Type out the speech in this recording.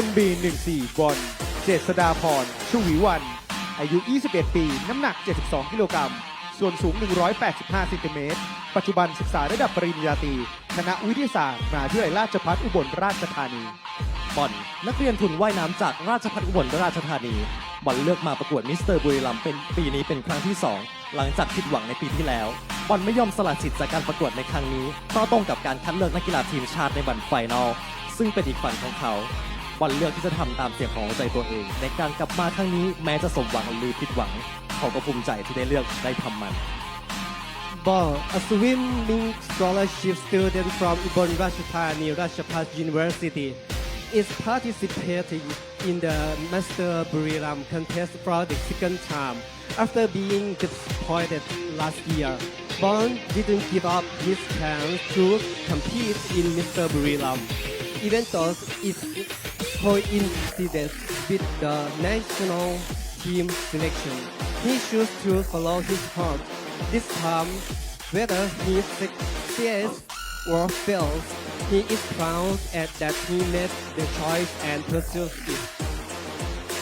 MB 14 บอลเจษดาพรชวีวัน อายุ 21 ปี น้ำหนัก 72 กิโลกรัม ส่วนสูง 185เซนติเมตร ปัจจุบันศึกษาระดับปริญญาตรี คณะวิทยาศาสตร์มหาวิทยาลัยราชภัฏอุบลราชธานี บอลนักเรียนทุนว่ายน้ำจากราชภัฏอุบลราชธานี บอลเลือกมาประกวดมิสเตอร์บุรีรัมย์เป็นปีนี้เป็นครั้งที่ 2 หลังจากผิดหวังในปีที่แล้วบอลไม่ยอมสละสิทธิ์จากการประกวดในครั้งนี้เพราะตรงกับการคัดเลือกนักกีฬาทีมชาติในวันไฟนอลซึ่งเป็นอีกฝันของเขา บอลเลือกที่จะทำตามเสียงของใจตัวเอง ในการกลับมาครั้งนี้แม้จะสมหวังหรือผิดหวังเขาก็ภูมิใจที่ได้เลือกได้ทำมัน Ball, a swimming scholarship student from Ubon Ratchathani Ratchapat University, is participating in the Master Buriram contest for the second time after being disappointed last year. Bond didn't give up his chance to compete in Mr. Buriram, even though it coincided with the national team selection. He chose to follow his heart. This time, whether he succeeds or fails, he is proud at that he made the choice and pursues it.